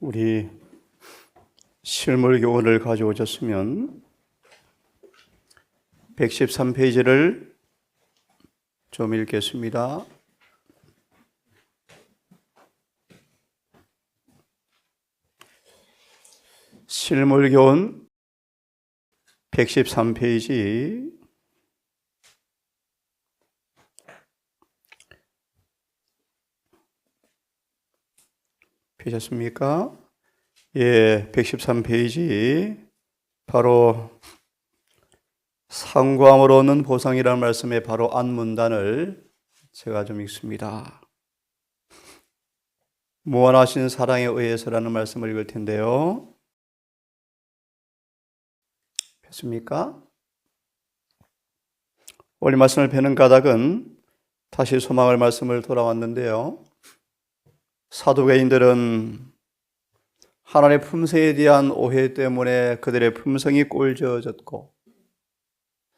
우리 실물 교훈을 가져오셨으면 113페이지를 좀 읽겠습니다. 실물 교훈 113페이지 펴셨습니까? 예, 113페이지 바로 상고함으로 얻는 보상이라는 말씀의 바로 안문단을 제가 좀 읽습니다. 무한하신 사랑에 의해서라는 말씀을 읽을 텐데요. 폈습니까? 오늘 말씀을 펴는 가닥은 다시 소망을 말씀을 돌아왔는데요. 사도개인들은 하나님의 품성에 대한 오해 때문에 그들의 품성이 꼴져졌고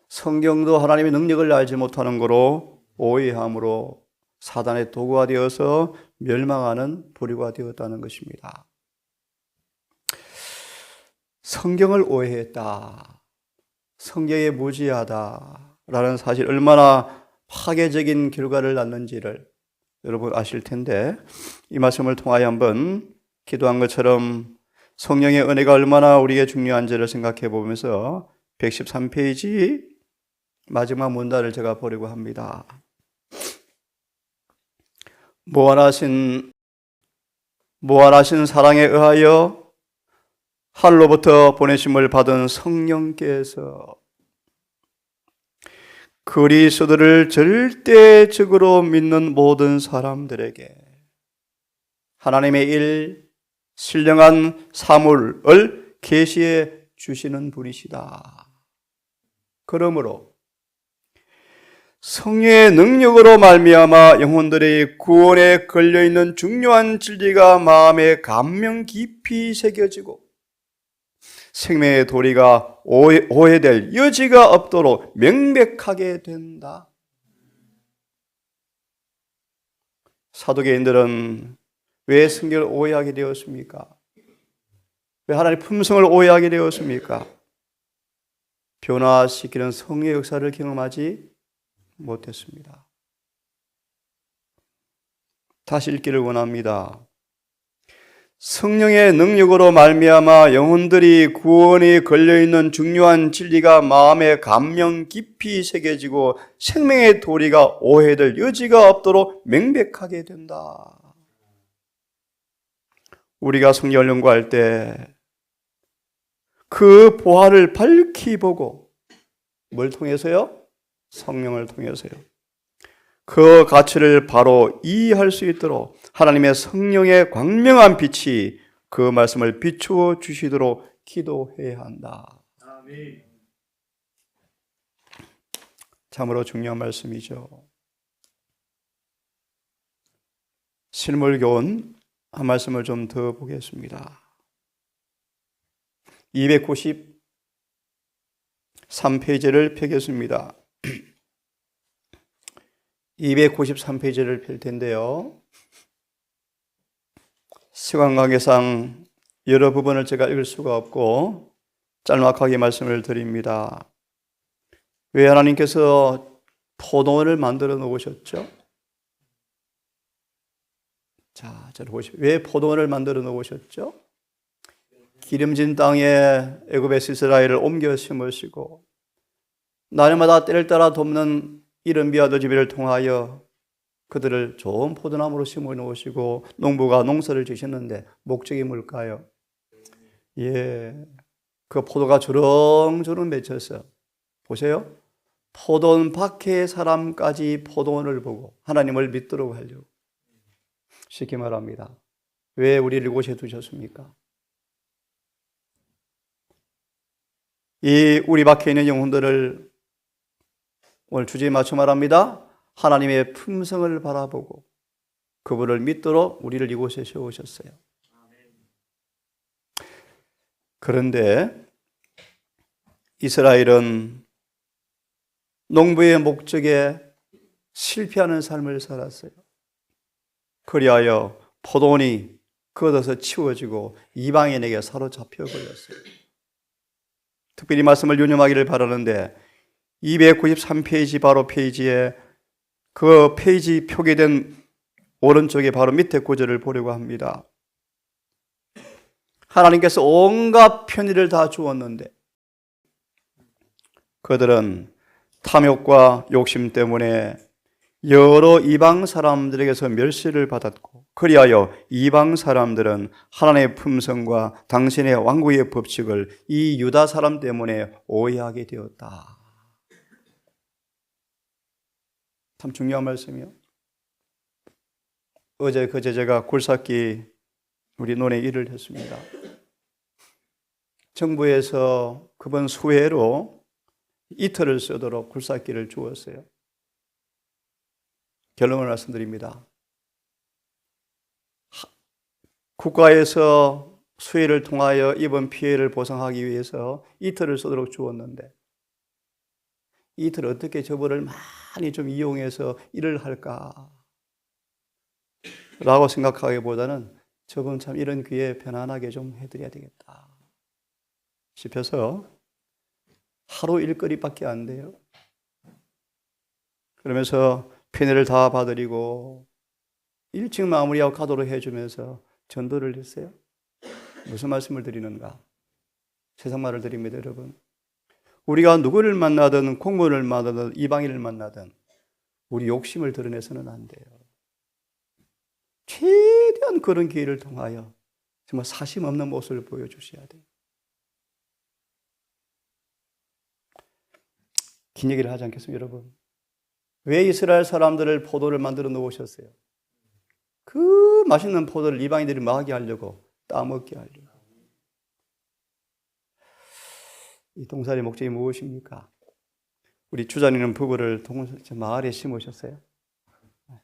성경도 하나님의 능력을 알지 못하는 거로 오해함으로 사단의 도구가 되어서 멸망하는 부류가 되었다는 것입니다. 성경을 오해했다. 성경에 무지하다. 라는 사실 얼마나 파괴적인 결과를 낳는지를 여러분 아실 텐데 이 말씀을 통하여 한번 기도한 것처럼 성령의 은혜가 얼마나 우리에게 중요한지를 생각해 보면서 113페이지 마지막 문단을 제가 보려고 합니다. 무한하신 무한하신 사랑에 의하여 하늘로부터 보내심을 받은 성령께서 그리스도를 절대적으로 믿는 모든 사람들에게 하나님의 일, 신령한 사물을 계시해 주시는 분이시다. 그러므로 성령의 능력으로 말미암아 영혼들의 구원에 걸려 있는 중요한 진리가 마음에 감명 깊이 새겨지고 생명의 도리가 오해, 오해될 여지가 없도록 명백하게 된다. 사도계인들은 왜 성경을 오해하게 되었습니까? 왜 하나님의 품성을 오해하게 되었습니까? 변화시키는 성의 역사를 경험하지 못했습니다. 다시 읽기를 원합니다. 성령의 능력으로 말미암아 영혼들이 구원에 걸려 있는 중요한 진리가 마음에 감명 깊이 새겨지고 생명의 도리가 오해될 여지가 없도록 명백하게 된다. 우리가 성령을 연구할 때 그 보화를 밝히 보고 뭘 통해서요? 성령을 통해서요. 그 가치를 바로 이해할 수 있도록 하나님의 성령의 광명한 빛이 그 말씀을 비추어 주시도록 기도해야 한다. 참으로 중요한 말씀이죠. 실물 교훈 한 말씀을 좀 더 보겠습니다. 293페이지를 펴겠습니다. 293페이지를 펼 텐데요. 시간 관계상 여러 부분을 제가 읽을 수가 없고 짤막하게 말씀을 드립니다. 왜 하나님께서 포도원을 만들어 놓으셨죠? 자, 저를 보시오. 왜 포도원을 만들어 놓으셨죠? 기름진 땅에 애굽에서 이스라엘을 옮겨 심으시고 날마다 때를 따라 돕는 이른 비와 더지비를 통하여 그들을 좋은 포도나무로 심어 놓으시고 농부가 농사를 지셨는데 목적이 뭘까요? 예. 그 포도가 주렁주렁 맺혀서 보세요. 포도원 밖의 사람까지 포도원을 보고 하나님을 믿도록 하려고 쉽게 말합니다. 왜 우리를 이곳에 두셨습니까? 이 우리 밖에 있는 영혼들을 오늘 주제에 맞춰 말합니다. 하나님의 품성을 바라보고 그분을 믿도록 우리를 이곳에 세우셨어요. 그런데 이스라엘은 농부의 목적에 실패하는 삶을 살았어요. 그리하여 포도원이 걷어서 치워지고 이방인에게 사로잡혀 버렸어요. 특별히 말씀을 유념하기를 바라는데 293페이지 바로 페이지에 그 페이지 표기된 오른쪽에 바로 밑에 구절을 보려고 합니다. 하나님께서 온갖 편의를 다 주었는데 그들은 탐욕과 욕심 때문에 여러 이방 사람들에게서 멸시를 받았고 그리하여 이방 사람들은 하나님의 품성과 당신의 왕국의 법칙을 이 유다 사람 때문에 오해하게 되었다. 참 중요한 말씀이요. 어제 그제 제가 굴삭기 우리 논에 일을 했습니다. 정부에서 그번 수혜로 이틀을 쓰도록 굴삭기를 주었어요. 결론을 말씀드립니다. 국가에서 수혜를 통하여 입은 피해를 보상하기 위해서 이틀을 쓰도록 주었는데 이틀 어떻게 저거를 많이 좀 이용해서 일을 할까? 라고 생각하기보다는 저분 참 이런 기회에 편안하게 좀 해드려야 되겠다 싶어서 하루 일거리밖에 안 돼요. 그러면서 편의를 다 봐드리고 일찍 마무리하고 가도록 해주면서 전도를 했어요. 무슨 말씀을 드리는가? 세상 말을 드립니다, 여러분. 우리가 누구를 만나든 공무원을 만나든 이방인을 만나든 우리 욕심을 드러내서는 안 돼요. 최대한 그런 기회를 통하여 정말 사심 없는 모습을 보여주셔야 돼요. 긴 얘기를 하지 않겠습니까, 여러분? 왜 이스라엘 사람들을 포도를 만들어 놓으셨어요? 그 맛있는 포도를 이방인들이 마게 하려고 따먹게 하려고. 이 동산의 목적이 무엇입니까? 우리 주자님은 부부를 동산 마을에 심으셨어요.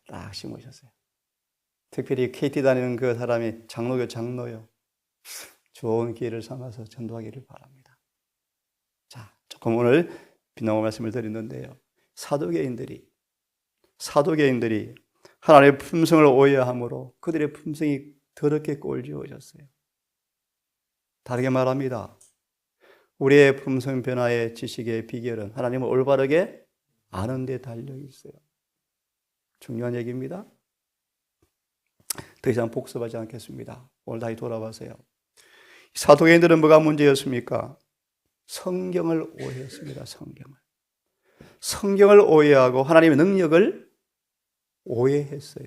딱 심으셨어요. 특별히 KT 다니는 그 사람이 장로교 장로요. 좋은 기회를 삼아서 전도하기를 바랍니다. 자, 조금 오늘 비나무 말씀을 드리는데요. 사도계인들이 사도계인들이 하나님의 품성을 오해함으로 그들의 품성이 더럽게 꼴지어졌어요. 다르게 말합니다. 우리의 품성 변화의 지식의 비결은 하나님을 올바르게 아는 데 달려 있어요. 중요한 얘기입니다. 더 이상 복습하지 않겠습니다. 오늘 다시 돌아가세요. 사도계인들은 뭐가 문제였습니까? 성경을 오해했습니다. 성경을. 성경을 오해하고 하나님의 능력을 오해했어요.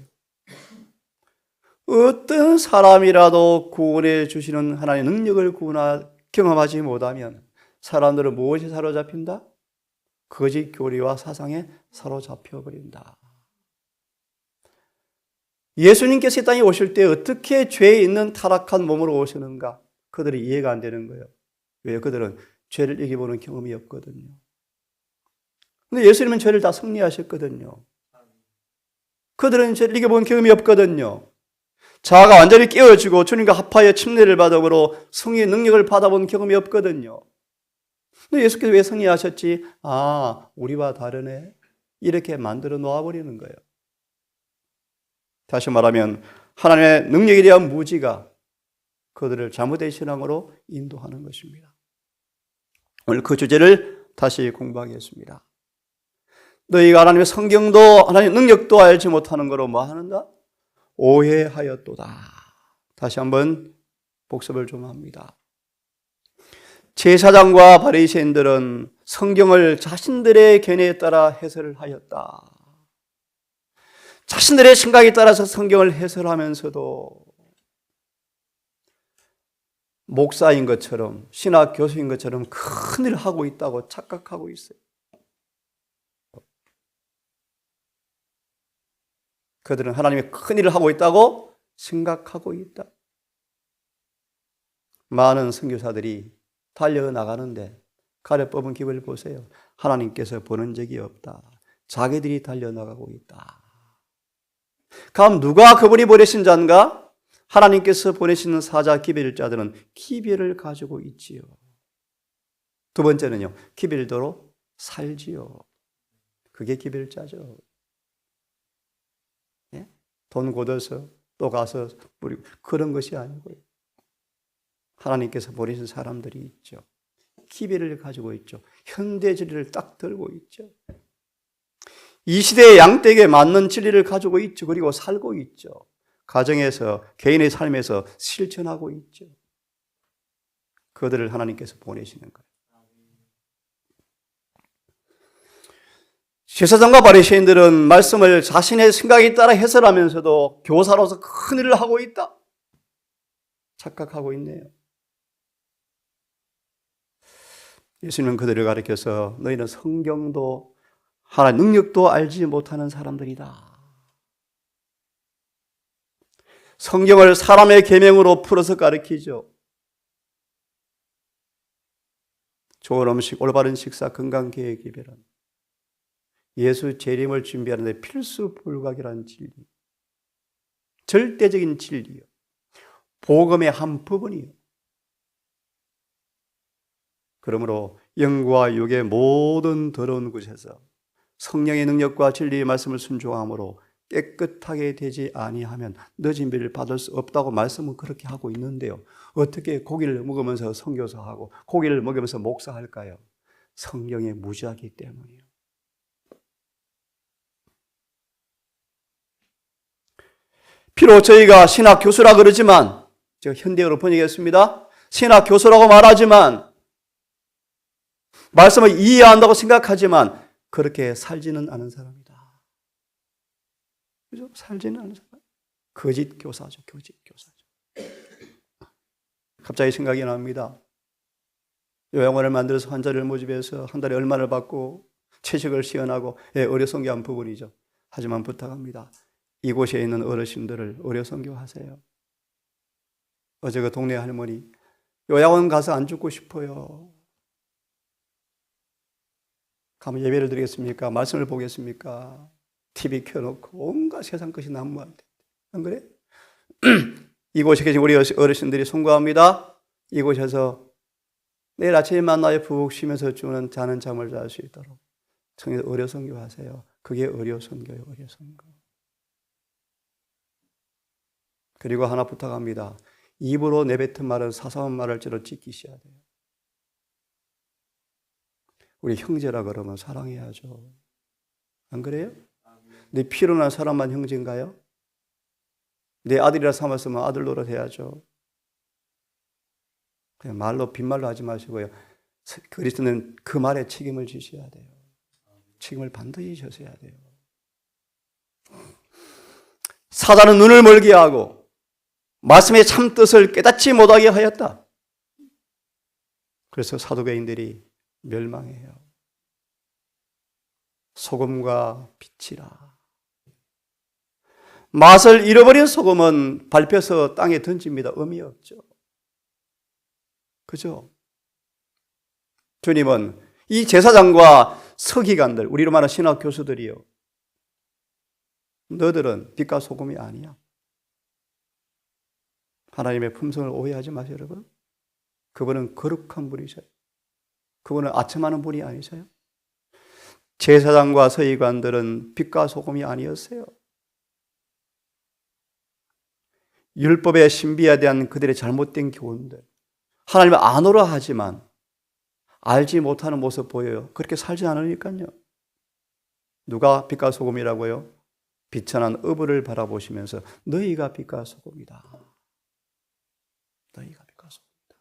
어떤 사람이라도 구원해 주시는 하나님의 능력을 구원하, 경험하지 못하면 사람들은 무엇에 사로잡힌다? 거짓 교리와 사상에 사로잡혀 버린다. 예수님께서 이 땅에 오실 때 어떻게 죄에 있는 타락한 몸으로 오시는가? 그들이 이해가 안 되는 거예요. 왜? 그들은 죄를 이겨보는 경험이 없거든요. 근데 예수님은 죄를 다 승리하셨거든요. 그들은 죄를 이겨본 경험이 없거든요. 자아가 완전히 깨어지고 주님과 합하여 침례를 받음으로 승리의 능력을 받아본 경험이 없거든요. 근데 예수께서 왜 승리하셨지? 아, 우리와 다르네. 이렇게 만들어 놓아버리는 거예요. 다시 말하면 하나님의 능력에 대한 무지가 그들을 잘못된 신앙으로 인도하는 것입니다. 오늘 그 주제를 다시 공부하겠습니다. 너희가 하나님의 성경도 하나님의 능력도 알지 못하는 거로 뭐 하는가? 오해하였도다. 다시 한번 복습을 좀 합니다. 제사장과 바리새인들은 성경을 자신들의 견해에 따라 해설을 하였다. 자신들의 생각에 따라서 성경을 해설하면서도 목사인 것처럼 신학 교수인 것처럼 큰 일을 하고 있다고 착각하고 있어요. 그들은 하나님의 큰일을 하고 있다고 생각하고 있다. 많은 선교사들이 달려나가는데 가래 뽑은 기을 보세요. 하나님께서 보는 적이 없다. 자기들이 달려나가고 있다. 그럼 누가 그분이 보내신 자인가? 하나님께서 보내시는 사자 기별자들은 기별을 가지고 있지요. 두 번째는요. 기별도로 살지요. 그게 기별자죠. 돈 걷어서 또 가서 뿌리고 그런 것이 아니고요. 하나님께서 보내신 사람들이 있죠. 기별을 가지고 있죠. 현대 진리를 딱 들고 있죠. 이 시대의 양떼에게 맞는 진리를 가지고 있죠. 그리고 살고 있죠. 가정에서, 개인의 삶에서 실천하고 있죠. 그들을 하나님께서 보내시는 거예요. 제사장과 바리새인들은 말씀을 자신의 생각에 따라 해설하면서도 교사로서 큰 일을 하고 있다. 착각하고 있네요. 예수님은 그들을 가리켜서 너희는 성경도 하나님 능력도 알지 못하는 사람들이다. 성경을 사람의 계명으로 풀어서 가르치죠. 좋은 음식, 올바른 식사, 건강 계획 개별은 예수 재림을 준비하는데 필수 불가결한 진리. 절대적인 진리요. 복음의 한 부분이요. 그러므로 영과 육의 모든 더러운 곳에서 성령의 능력과 진리의 말씀을 순종함으로 깨끗하게 되지 아니하면 늦은 비를 받을 수 없다고 말씀은 그렇게 하고 있는데요. 어떻게 고기를 먹으면서 선교사하고 고기를 먹으면서 목사할까요? 성경에 무지하기 때문이에요. 비록 저희가 신학 교수라 그러지만 제가 현대어로 번역했습니다. 신학 교수라고 말하지만 말씀을 이해한다고 생각하지만 그렇게 살지는 않은 사람이다. 그죠? 살지는 않은 사람. 거짓 교사죠. 거짓 교사죠. 갑자기 생각이 납니다. 요양원을 만들어서 환자를 모집해서 한 달에 얼마를 받고 채식을 시연하고 예, 선교한 부분이죠. 하지만 부탁합니다. 이곳에 있는 어르신들을 의료 선교하세요. 어제 그 동네 할머니 요양원 가서 안 죽고 싶어요. 가면 예배를 드리겠습니까? 말씀을 보겠습니까? TV 켜놓고 온갖 세상 것이 난무한데. 안 그래? 이곳에 계신 우리 어르신들이 송구합니다. 이곳에서 내일 아침에 만나요 푹 쉬면서 주는 자는 잠을 잘 수 있도록 청해 의료 선교하세요. 그게 의료 선교예요. 의료 선교. 그리고 하나 부탁합니다. 입으로 내뱉은 말은 사사한 말을지로 지키셔야 돼요. 우리 형제라 그러면 사랑해야죠. 안 그래요? 내 피로 난 사람만 형제인가요? 내 아들이라 삼았으면 아들 노릇 해야죠. 그냥 말로 빈말로 하지 마시고요. 그리스도는 그 말에 책임을 지셔야 돼요. 책임을 반드시 져야 돼요. 사단은 눈을 멀게 하고 말씀의 참 뜻을 깨닫지 못하게 하였다. 그래서 사도개인들이 멸망해요. 소금과 빛이라. 맛을 잃어버린 소금은 밟혀서 땅에 던집니다. 의미 없죠. 그죠? 주님은 이 제사장과 서기관들, 우리로 말하는 신학 교수들이요. 너들은 빛과 소금이 아니야. 하나님의 품성을 오해하지 마세요, 여러분. 그분은 거룩한 분이셔요. 그분은 아첨하는 분이 아니세요. 제사장과 서기관들은 빛과 소금이 아니었어요. 율법의 신비에 대한 그들의 잘못된 교훈들. 하나님을 안오라 하지만 알지 못하는 모습 보여요. 그렇게 살지 않으니까요. 누가 빛과 소금이라고요? 비천한 어부를 바라보시면서 너희가 빛과 소금이다. 너희가 소금이다.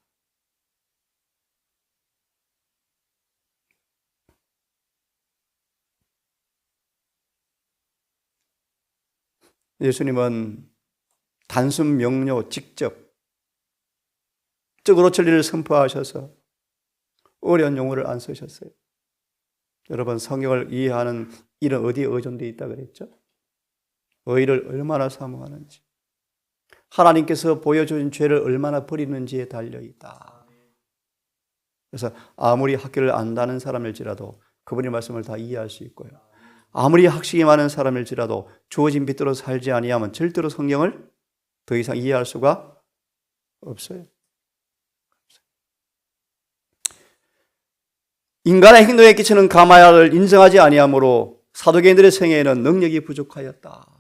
예수님은 단순 명료 직접 적으로 진리를 선포하셔서 어려운 용어를 안 쓰셨어요. 여러분 성경을 이해하는 일은 어디에 의존되어 있다 그랬죠? 의를 얼마나 사모하는지 하나님께서 보여준 죄를 얼마나 버리는지에 달려 있다. 그래서 아무리 학교를 안다는 사람일지라도 그분의 말씀을 다 이해할 수 있고요. 아무리 학식이 많은 사람일지라도 주어진 빛대로 살지 아니하면 절대로 성경을 더 이상 이해할 수가 없어요. 인간의 행동에 끼치는 가마야를 인정하지 아니하므로 사도개인들의 생애에는 능력이 부족하였다.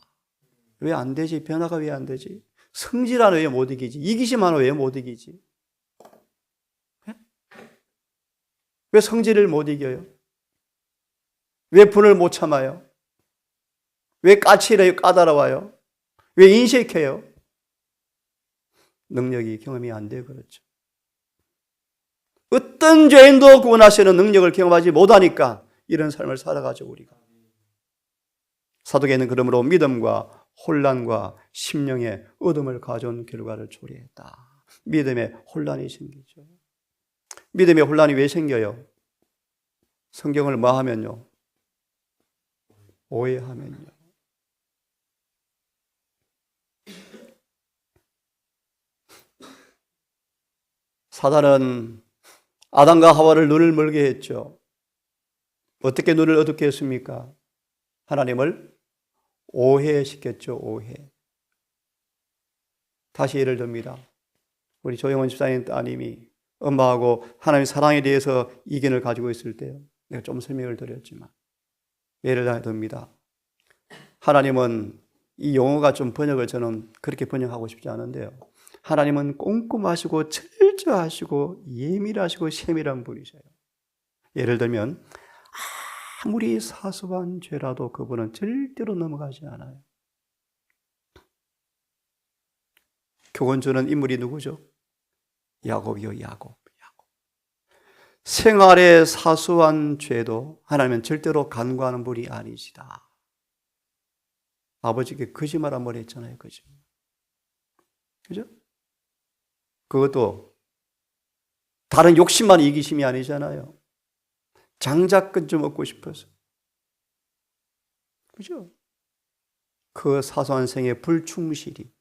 왜 안 되지? 변화가 왜 안 되지? 성질하는 왜못 이기지? 이기심하는 왜못 이기지? 예? 왜 성질을 못 이겨요? 왜 분을 못 참아요? 왜 까칠해요? 까다로워요? 왜 인색해요? 능력이 경험이 안 돼요. 그렇죠. 어떤 죄인도 구원하시는 능력을 경험하지 못하니까 이런 삶을 살아가죠, 우리가. 사도계는 그러므로 믿음과 혼란과 심령의 어둠을 가져온 결과를 초래했다. 믿음에 혼란이 생기죠. 믿음에 혼란이 왜 생겨요? 성경을 뭐 하면요? 오해하면요. 사단은 아담과 하와를 눈을 멀게 했죠. 어떻게 눈을 어둡게 했습니까? 하나님을 오해시켰죠, 오해. 다시 예를 듭니다. 우리 조영원 집사님 따님이 엄마하고 하나님의 사랑에 대해서 이견을 가지고 있을 때요. 내가 좀 설명을 드렸지만. 예를 듭니다. 하나님은 이 용어가 좀 번역을 저는 그렇게 번역하고 싶지 않은데요. 하나님은 꼼꼼하시고 철저하시고 예밀하시고 세밀한 분이세요. 예를 들면 아무리 사소한 죄라도 그분은 절대로 넘어가지 않아요. 교훈 주는 인물이 누구죠? 야곱이요, 야곱. 야곱. 생활의 사소한 죄도 하나님은 절대로 간과하는 분이 아니시다. 아버지께 거짓말 한번 했잖아요, 거짓말. 그죠? 그것도 다른 욕심만 이기심이 아니잖아요. 장작근 좀 얻고 싶어서. 그죠? 그 사소한 생의 불충실이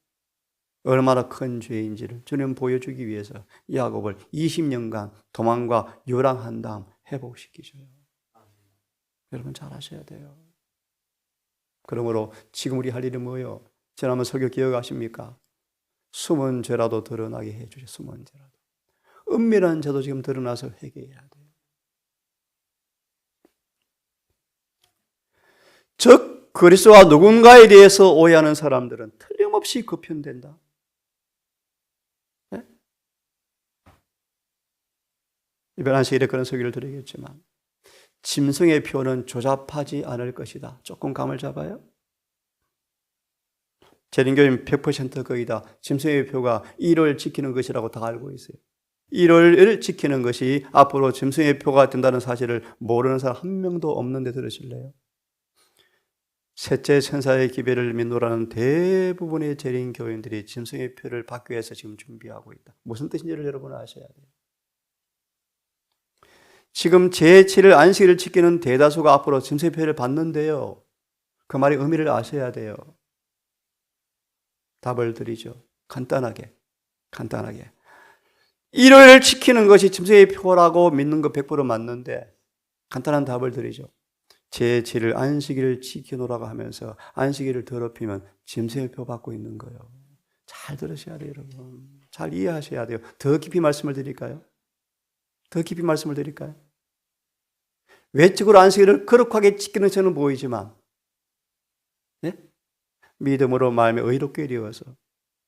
얼마나 큰 죄인지를 주님 보여주기 위해서 야곱을 20년간 도망과 요랑한 다음 회복시키셔요. 여러분 잘 아셔야 돼요. 그러므로 지금 우리 할 일은 뭐예요? 지난번 설교 기억하십니까? 숨은 죄라도 드러나게 해주세요. 숨은 죄라도. 은밀한 죄도 지금 드러나서 회개해야 돼요. 즉 그리스도와 누군가에 대해서 오해하는 사람들은 틀림없이 급편된다. 네? 이번 한 시일에 그런 소개를 드리겠지만 짐승의 표는 조잡하지 않을 것이다. 조금 감을 잡아요. 재림교인 100% 거의 다 짐승의 표가 1월 지키는 것이라고 다 알고 있어요. 1월을 지키는 것이 앞으로 짐승의 표가 된다는 사실을 모르는 사람 한 명도 없는데 들으실래요? 셋째 천사의 기배를 믿노라는 대부분의 재림 교인들이 짐승의 표를 받기 위해서 지금 준비하고 있다. 무슨 뜻인지를 여러분 아셔야 돼요. 지금 제7일 안식일을 지키는 대다수가 앞으로 짐승의 표를 받는데요. 그 말의 의미를 아셔야 돼요. 답을 드리죠. 간단하게. 간단하게. 일요일을 지키는 것이 짐승의 표라고 믿는 거 100% 맞는데 간단한 답을 드리죠. 제7일 안식일을 지켜놓으라고 하면서 안식일을 더럽히면 짐승의 표 받고 있는 거예요. 잘 들으셔야 돼요, 여러분. 잘 이해하셔야 돼요. 더 깊이 말씀을 드릴까요? 더 깊이 말씀을 드릴까요? 외적으로 안식일을 거룩하게 지키는 저는 보이지만, 네? 믿음으로 마음에 의롭게 되어서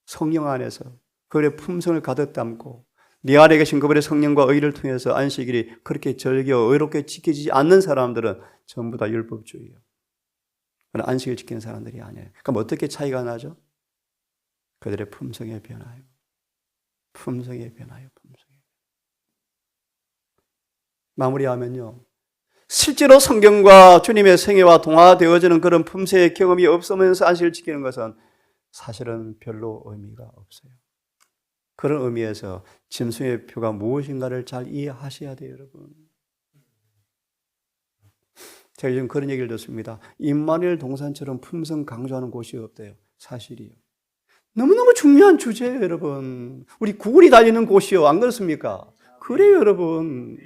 성령 안에서 그의 품성을 가득 담고 네 안에 계신 그분의 성령과 의를 통해서 안식일이 그렇게 절겨 의롭게 지켜지지 않는 사람들은 전부 다 율법주의예요. 그러나 안식일 지키는 사람들이 아니에요. 그럼 어떻게 차이가 나죠? 그들의 품성에 변화요. 품성에 변화요. 품성에. 마무리하면요. 실제로 성경과 주님의 생애와 동화되어지는 그런 품새의 경험이 없으면서 안식을 지키는 것은 사실은 별로 의미가 없어요. 그런 의미에서 짐승의 표가 무엇인가를 잘 이해하셔야 돼요, 여러분. 제가 요즘 그런 얘기를 듣습니다. 임마누엘 동산처럼 품성 강조하는 곳이 없대요. 사실이요. 너무너무 중요한 주제예요, 여러분. 우리 구글이 달리는 곳이요. 안 그렇습니까? 그래요, 여러분.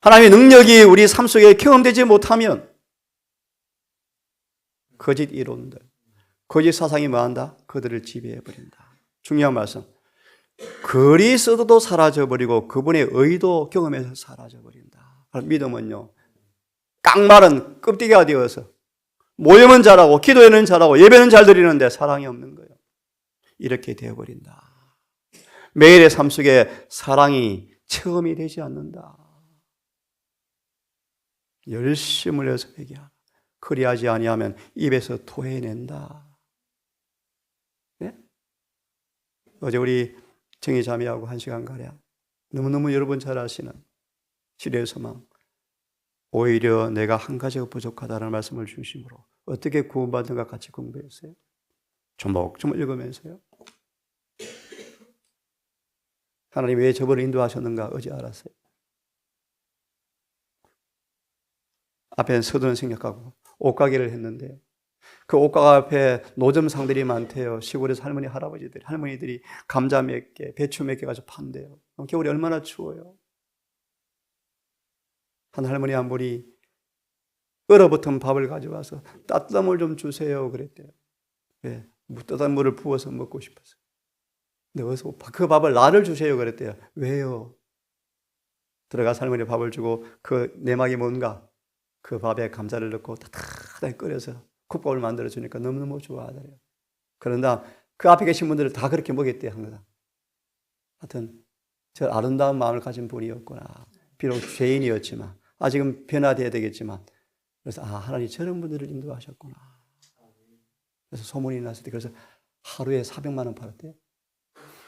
하나님의 능력이 우리 삶 속에 경험되지 못하면 거짓 이론들, 거짓 사상이 뭐한다? 그들을 지배해 버린다. 중요한 말씀. 그리스도도 사라져 버리고 그분의 의도 경험에서 사라져 버린다. 믿음은요. 깡마른 껍데기가 되어서 모임은 잘하고 기도에는 잘하고 예배는 잘 드리는데 사랑이 없는 거예요. 이렇게 되어버린다. 매일의 삶 속에 사랑이 체험이 되지 않는다. 열심을 해서 회개하라. 그리하지 아니하면 입에서 토해낸다. 네? 어제 우리 정희 자매하고 한 시간 가량 너무너무 여러분 잘 아시는 시대의 소망 오히려 내가 한 가지가 부족하다는 말씀을 중심으로 어떻게 구원받는가 같이 공부했어요. 조목조목 읽으면서요. 하나님 왜 저번에 인도하셨는가 어제 알았어요. 앞에 서두는 생각하고 옷가게를 했는데 그 옷가게 앞에 노점상들이 많대요. 시골에서 할머니, 할아버지들이, 할머니들이 감자 몇 개, 배추 몇 개 가지고 판대요. 겨울이 얼마나 추워요. 한 할머니 한 분이 얼어붙은 밥을 가져와서 따뜻한 물 좀 주세요. 그랬대요. 왜? 따뜻한 물을 부어서 먹고 싶어서. 근데 어서 그 밥을 나를 주세요. 그랬대요. 왜요? 들어가서 할머니 밥을 주고 그 내막이 뭔가 그 밥에 감자를 넣고 따뜻하게 끓여서 국밥을 만들어 주니까 너무너무 좋아하더래요. 그런다 그 앞에 계신 분들을 다 그렇게 먹였대요. 항상. 하여튼 저 아름다운 마음을 가진 분이었구나. 비록 죄인이었지만 아직은 변화돼야 되겠지만 그래서 아 하나님 저런 분들을 인도하셨구나. 그래서 소문이 났을 때 그래서 하루에 400만 원 팔았대요.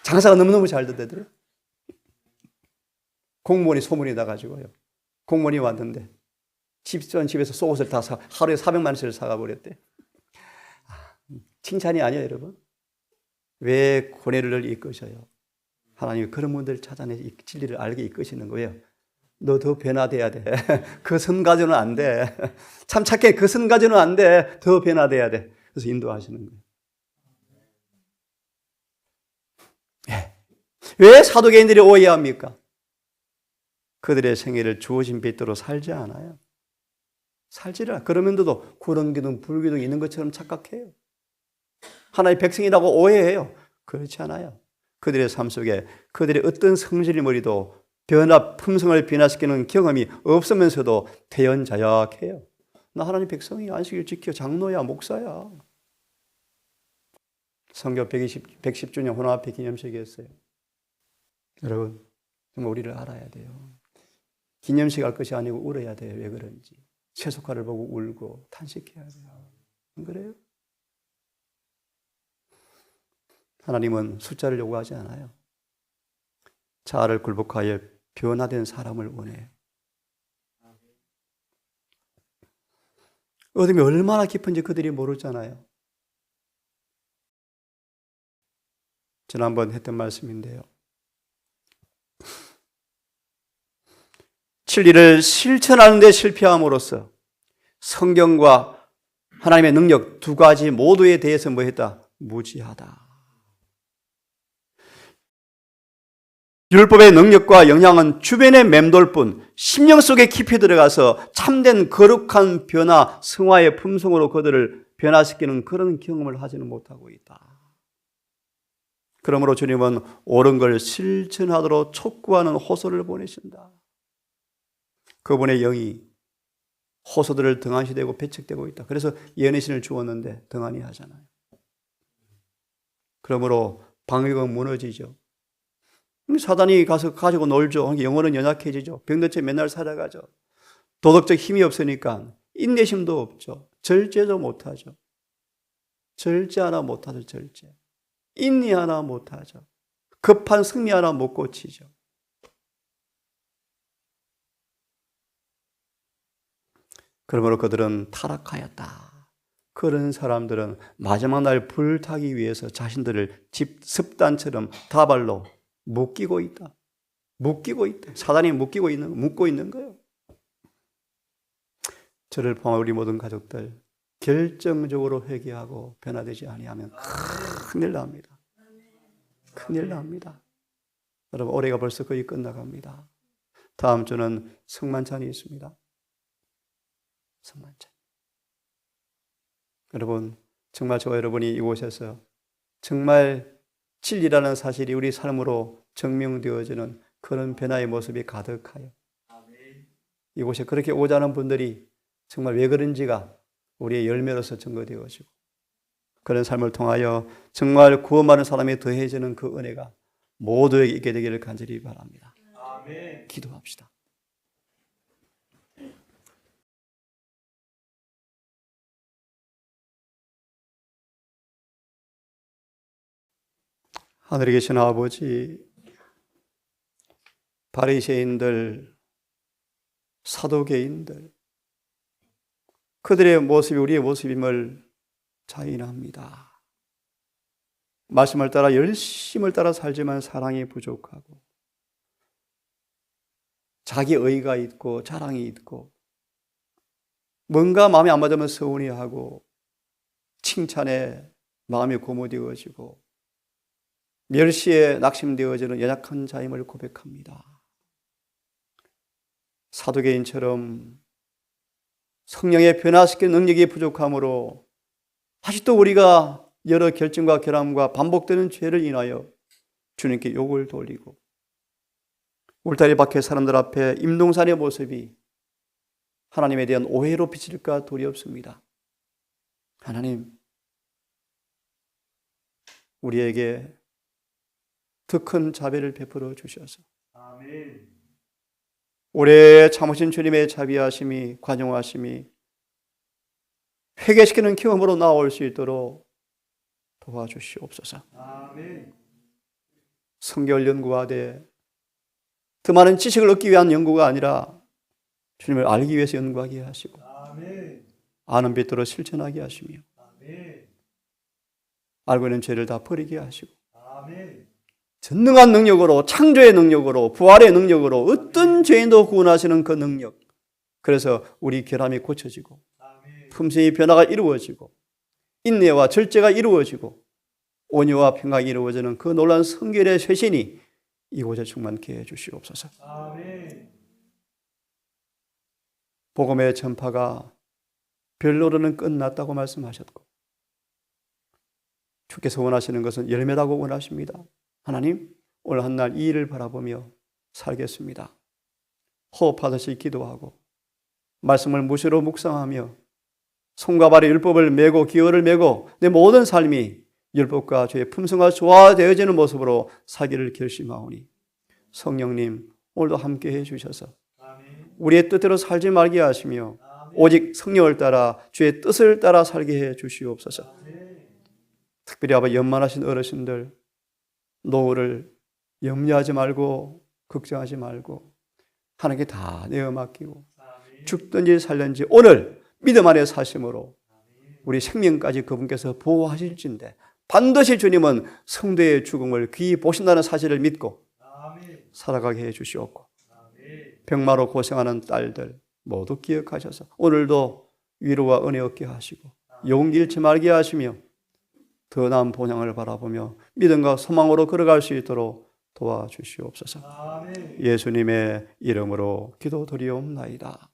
장사가 너무너무 잘 되더래요. 공무원이 소문이 나가지고요. 공무원이 왔는데 집전 집에서 속옷을 다 사, 하루에 400만 원씩을 사가 버렸대. 칭찬이 아니에요, 여러분. 왜 고뇌를 이끄셔요? 하나님이 그런 분들 찾아내 진리를 알게 이끄시는 거예요. 너더 변화돼야 돼. 그 선 가지고는 안 돼. 참 착해. 그 선 가지고는 안 돼. 더 변화돼야 돼. 그래서 인도하시는 거예요. 예. 왜 사도개인들이 오해합니까? 그들의 생애를 주어진 빛대로 살지 않아요. 않아. 그러면서도 구름 기둥, 불 기둥 있는 것처럼 착각해요. 하나의 백성이라고 오해해요. 그렇지 않아요. 그들의 삶 속에 그들의 어떤 성질의 머리도 변화, 품성을 변화시키는 경험이 없으면서도 태연자약해요. 나 하나님 백성이 안식일 지켜 장로야, 목사야. 성교 120, 110주년 혼합회 기념식이 었어요 여러분, 정말 우리를 알아야 돼요. 기념식 할 것이 아니고 울어야 돼요. 왜 그런지. 채소가를 보고 울고 탄식해야 돼요. 안 그래요? 하나님은 숫자를 요구하지 않아요. 자아를 굴복하여 변화된 사람을 원해요. 어둠이 얼마나 깊은지 그들이 모르잖아요. 지난번 했던 말씀인데요. 진리를 실천하는 데 실패함으로써 성경과 하나님의 능력 두 가지 모두에 대해서 뭐 했다? 무지하다. 율법의 능력과 영향은 주변에 맴돌 뿐 심령 속에 깊이 들어가서 참된 거룩한 변화, 성화의 품성으로 그들을 변화시키는 그런 경험을 하지는 못하고 있다. 그러므로 주님은 옳은 걸 실천하도록 촉구하는 호소를 보내신다. 그분의 영이 호소들을 등한시되고 배척되고 있다. 그래서 예언의 신을 주었는데 등한히 하잖아요. 그러므로 방위가 무너지죠. 사단이 가서 가지고 놀죠. 영혼은 연약해지죠. 병든 채 맨날 살아가죠. 도덕적 힘이 없으니까 인내심도 없죠. 절제도 못하죠. 절제 하나 못하죠, 절제. 인리 하나 못하죠. 급한 승리 하나 못 고치죠. 그러므로 그들은 타락하였다. 그런 사람들은 마지막 날 불타기 위해서 자신들을 집 습단처럼 다발로 묶이고 있다. 묶이고 있다. 사단이 묶이고 있는, 묶고 있는 거예요. 저를 포함한 우리 모든 가족들 결정적으로 회개하고 변화되지 아니하면 큰일 납니다. 큰일 납니다. 여러분 올해가 벌써 거의 끝나갑니다. 다음 주는 성만찬이 있습니다. 성만찬. 여러분 정말 저 여러분이 이곳에서 정말 진리라는 사실이 우리 삶으로 증명되어지는 그런 변화의 모습이 가득하여 이곳에 그렇게 오자는 분들이 정말 왜 그런지가 우리의 열매로서 증거되어지고 그런 삶을 통하여 정말 구원받은 사람이 더해지는 그 은혜가 모두에게 있게 되기를 간절히 바랍니다. 기도합시다. 하늘에 계신 아버지, 바리새인들, 사도개인들, 그들의 모습이 우리의 모습임을 자인합니다. 말씀을 따라 열심을 따라 살지만 사랑이 부족하고 자기 의가 있고 자랑이 있고 뭔가 마음에 안 맞으면 서운해하고 칭찬에 마음이 고무되어지고 멸시에 낙심되어지는 연약한 자임을 고백합니다. 사도개인처럼 성령의 변화시키는 능력이 부족함으로 아직도 우리가 여러 결정과 결함과 반복되는 죄를 인하여 주님께 욕을 돌리고 울타리 밖에 사람들 앞에 임동산의 모습이 하나님에 대한 오해로 비칠까 두렵습니다. 하나님, 우리에게 더 큰 자비를 베풀어 주셔서 오래 참으신 주님의 자비하심이 관용하심이 회개시키는 경험으로 나올 수 있도록 도와주시옵소서. 성경을 연구하되 더 많은 지식을 얻기 위한 연구가 아니라 주님을 알기 위해서 연구하게 하시고 아는 빛으로 실천하게 하시며 알고 있는 죄를 다 버리게 하시고 전능한 능력으로 창조의 능력으로 부활의 능력으로 어떤 죄인도 구원하시는 그 능력 그래서 우리 결함이 고쳐지고 품성의 변화가 이루어지고 인내와 절제가 이루어지고 온유와 평강이 이루어지는 그 놀라운 성결의 쇄신이 이곳에 충만케 해 주시옵소서. 복음의 전파가 별로로는 끝났다고 말씀하셨고 주께서 원하시는 것은 열매라고 원하십니다. 하나님 오늘 한 날 이 일을 바라보며 살겠습니다. 호흡하듯이 기도하고 말씀을 무시로 묵상하며 손과 발의 율법을 메고 기호를 메고 내 모든 삶이 율법과 죄의 품성과 조화되어지는 모습으로 사기를 결심하오니 성령님 오늘도 함께 해 주셔서 우리의 뜻대로 살지 말게 하시며 오직 성령을 따라 주의 뜻을 따라 살게 해 주시옵소서. 특별히 아버 연만하신 어르신들 노후를 염려하지 말고 걱정하지 말고 하나님께 다 내어 맡기고 죽든지 살든지 오늘 믿음 안에 사심으로 우리 생명까지 그분께서 보호하실진데 반드시 주님은 성도의 죽음을 귀히 보신다는 사실을 믿고 살아가게 해 주시옵고 병마로 고생하는 딸들 모두 기억하셔서 오늘도 위로와 은혜 얻게 하시고 용기 잃지 말게 하시며 더 나은 본향을 바라보며 믿음과 소망으로 걸어갈 수 있도록 도와주시옵소서. 예수님의 이름으로 기도드리옵나이다.